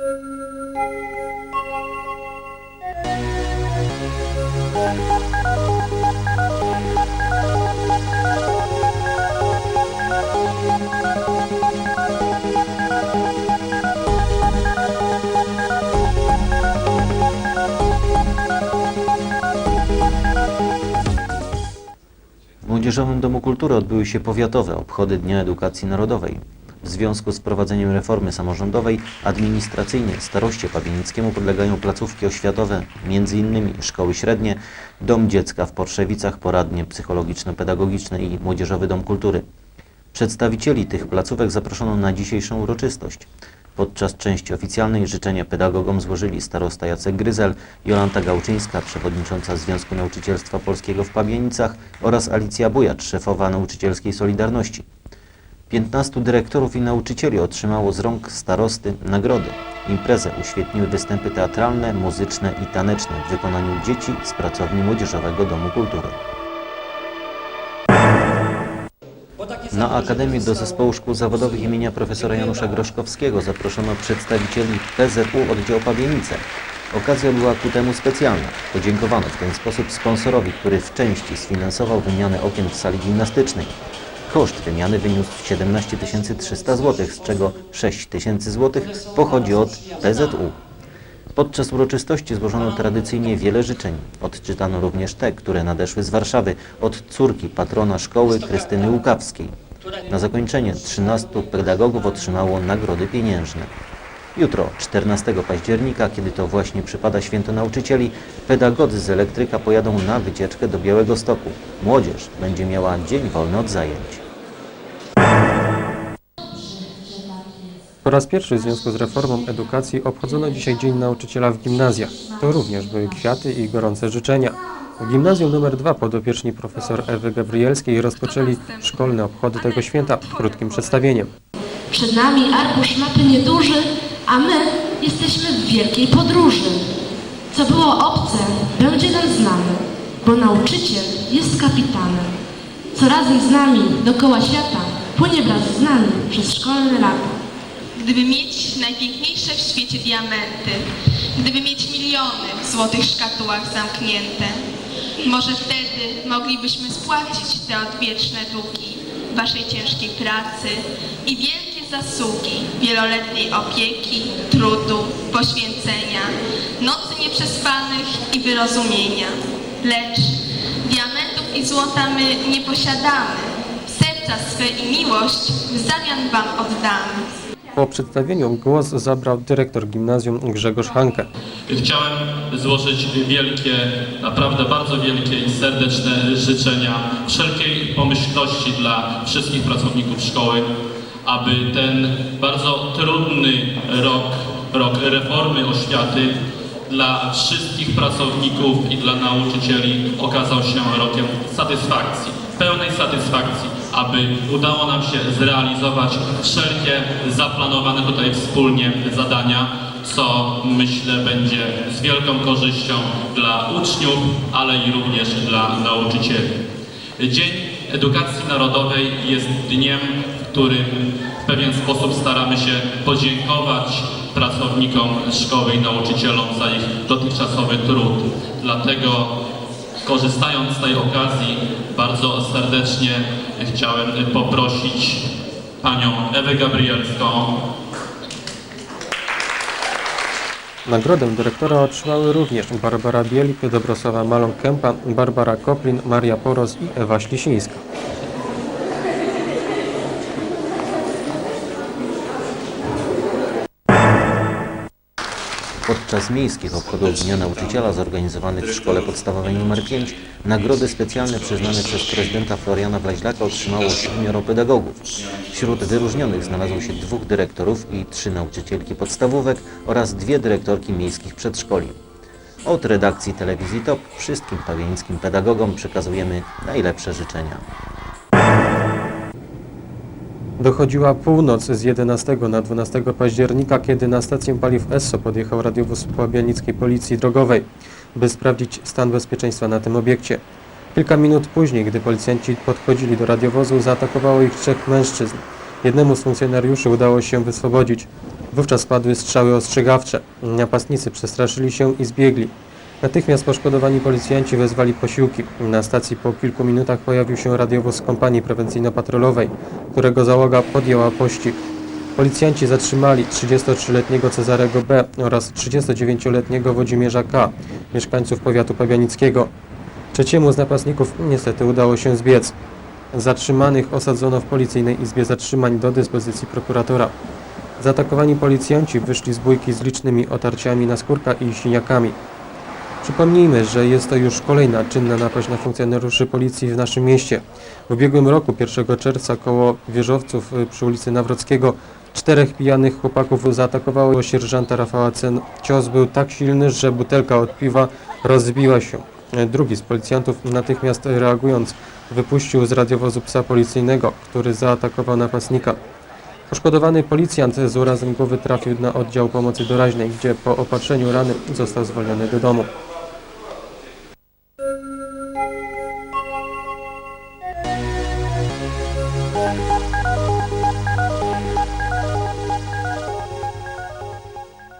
W Młodzieżowym Domu Kultury odbyły się powiatowe obchody Dnia Edukacji Narodowej. W związku z prowadzeniem reformy samorządowej administracyjnie staroście Pawienickiemu podlegają placówki oświatowe, m.in. szkoły średnie, Dom Dziecka w Porszewicach, poradnie psychologiczno-pedagogiczne i Młodzieżowy Dom Kultury. Przedstawicieli tych placówek zaproszono na dzisiejszą uroczystość. Podczas części oficjalnej życzenia pedagogom złożyli starosta Jacek Gryzel, Jolanta Gałczyńska, przewodnicząca Związku Nauczycielstwa Polskiego w Pabienicach oraz Alicja Bujacz, szefowa Nauczycielskiej Solidarności. 15 dyrektorów i nauczycieli otrzymało z rąk starosty nagrody. Imprezę uświetniły występy teatralne, muzyczne i taneczne w wykonaniu dzieci z pracowni Młodzieżowego Domu Kultury. Na Akademię do Zespołu Szkół Zawodowych imienia profesora Janusza Groszkowskiego zaproszono przedstawicieli PZU Oddział Pabienice. Okazja była ku temu specjalna. Podziękowano w ten sposób sponsorowi, który w części sfinansował wymianę okien w sali gimnastycznej. Koszt wymiany wyniósł 17 300 zł, z czego 6 tysięcy zł pochodzi od PZU. Podczas uroczystości złożono tradycyjnie wiele życzeń. Odczytano również te, które nadeszły z Warszawy od córki patrona szkoły Krystyny Łukawskiej. Na zakończenie 13 pedagogów otrzymało nagrody pieniężne. Jutro, 14 października, kiedy to właśnie przypada święto nauczycieli, pedagodzy z elektryka pojadą na wycieczkę do Białego Stoku. Młodzież będzie miała dzień wolny od zajęć. Po raz pierwszy w związku z reformą edukacji obchodzono dzisiaj Dzień Nauczyciela w gimnazjach. To również były kwiaty i gorące życzenia. W gimnazjum nr 2 podopieczni profesor Ewy Gabrielskiej rozpoczęli szkolne obchody tego święta krótkim przedstawieniem. Przed nami arkusz mapy nieduży, a my jesteśmy w wielkiej podróży. Co było obce, będzie nam znane, bo nauczyciel jest kapitanem. Co razem z nami dookoła świata płynie wraz z nami przez szkolne lata. Gdyby mieć najpiękniejsze w świecie diamenty, gdyby mieć miliony w złotych szkatułach zamknięte, może wtedy moglibyśmy spłacić te odwieczne długi waszej ciężkiej pracy i wielkie zasługi wieloletniej opieki, trudu, poświęcenia, nocy nieprzespanych i wyrozumienia. Lecz diamentów i złota my nie posiadamy. Serca swe i miłość w zamian wam oddamy. Po przedstawieniu głos zabrał dyrektor gimnazjum Grzegorz Hanke. Chciałem złożyć wielkie, naprawdę bardzo wielkie i serdeczne życzenia wszelkiej pomyślności dla wszystkich pracowników szkoły, aby ten bardzo trudny rok, rok reformy oświaty dla wszystkich pracowników i dla nauczycieli okazał się rokiem satysfakcji, pełnej satysfakcji, aby udało nam się zrealizować wszelkie zaplanowane tutaj wspólnie zadania, co myślę będzie z wielką korzyścią dla uczniów, ale i również dla nauczycieli. Dzień Edukacji Narodowej jest dniem, którym w pewien sposób staramy się podziękować pracownikom szkoły i nauczycielom za ich dotychczasowy trud. Dlatego korzystając z tej okazji bardzo serdecznie chciałem poprosić panią Ewę Gabrielską, Nagrodę dyrektora otrzymały również Barbara Bielik, Dobrosława Malon-Kępa, Barbara Koplin, Maria Poros i Ewa Ślisińska. Podczas miejskich obchodów Dnia Nauczyciela zorganizowanych w Szkole Podstawowej nr 5 nagrody specjalne przyznane przez prezydenta Floriana Blaźlaka otrzymało siedmioro pedagogów. Wśród wyróżnionych znalazło się dwóch dyrektorów i trzy nauczycielki podstawówek oraz dwie dyrektorki miejskich przedszkoli. Od redakcji telewizji TOP wszystkim pawieńskim pedagogom przekazujemy najlepsze życzenia. Dochodziła północ z 11 na 12 października, kiedy na stację paliw Esso podjechał radiowóz Pabianickiej Policji Drogowej, by sprawdzić stan bezpieczeństwa na tym obiekcie. Kilka minut później, gdy policjanci podchodzili do radiowozu, zaatakowało ich trzech mężczyzn. Jednemu z funkcjonariuszy udało się wyswobodzić. Wówczas padły strzały ostrzegawcze. Napastnicy przestraszyli się i zbiegli. Natychmiast poszkodowani policjanci wezwali posiłki. Na stacji po kilku minutach pojawił się radiowóz kompanii prewencyjno-patrolowej, którego załoga podjęła pościg. Policjanci zatrzymali 33-letniego Cezarego B. oraz 39-letniego Włodzimierza K., mieszkańców powiatu pabianickiego. Trzeciemu z napastników niestety udało się zbiec. Zatrzymanych osadzono w policyjnej izbie zatrzymań do dyspozycji prokuratora. Zaatakowani policjanci wyszli z bójki z licznymi otarciami na skórka i siniakami. Przypomnijmy, że jest to już kolejna czynna napaść na funkcjonariuszy policji w naszym mieście. W ubiegłym roku, 1 czerwca, koło wieżowców y, przy ulicy Nawrockiego, czterech pijanych chłopaków zaatakowało sierżanta Rafała Cen. Cios był tak silny, że butelka od piwa rozbiła się. Drugi z policjantów, natychmiast reagując, wypuścił z radiowozu psa policyjnego, który zaatakował napastnika. Poszkodowany policjant z urazem głowy trafił na oddział pomocy doraźnej, gdzie po opatrzeniu rany został zwolniony do domu.